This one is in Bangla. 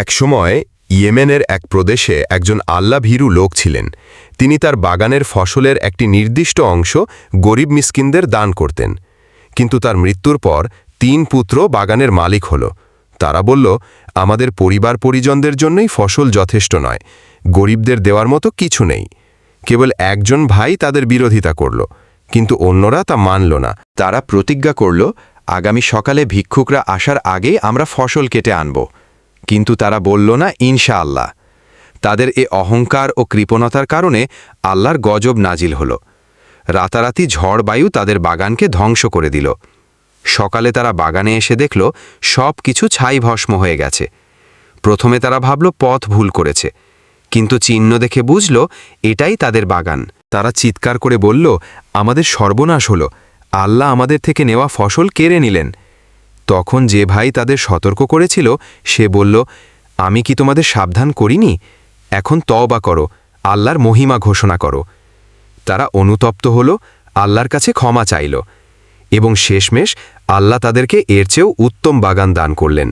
একসময় ইয়েমেনের এক প্রদেশে একজন আল্লাহ ভীরু লোক ছিলেন। তিনি তার বাগানের ফসলের একটি নির্দিষ্ট অংশ গরিব মিসকিনদের দান করতেন। কিন্তু তার মৃত্যুর পর তিন পুত্র বাগানের মালিক হল। তারা বলল, আমাদের পরিবার পরিজনদের জন্যই ফসল যথেষ্ট নয়। গরিবদের দেওয়ার মতো কিছু নেই। কেবল একজন ভাই তাদের বিরোধিতা করল, কিন্তু অন্যরা তা মানল না। তারা প্রতিজ্ঞা করল, আগামী সকালে ভিক্ষুকরা আসার আগে আমরা ফসল কেটে আনব। কিন্তু তারা বলল না, ইনশাআল্লাহ। তাদের এ অহংকার ও কৃপণতার কারণে আল্লাহর গজব নাজিল হল। রাতারাতি ঝড় বায়ু তাদের বাগানকে ধ্বংস করে দিল। সকালে তারা বাগানে এসে দেখল, সব কিছু ছাই ভস্ম হয়ে গেছে। প্রথমে তারা ভাবল, পথ ভুল করেছে। কিন্তু চিহ্ন দেখে বুঝল, এটাই তাদের বাগান। তারা চিৎকার করে বলল, আমাদের সর্বনাশ হল। আল্লাহ আমাদের থেকে নেওয়া ফসল কেড়ে নিলেন। তখন যে ভাই তাদের সতর্ক করেছিল, সে বলল, আমি কি তোমাদের সাবধান করিনি? এখন তওবা করো, আল্লাহর মহিমা ঘোষণা করো। তারা অনুতপ্ত হল, আল্লাহর কাছে ক্ষমা চাইল এবং শেষমেশ আল্লাহ তাদেরকে এর চেয়েও উত্তম বাগান দান করলেন।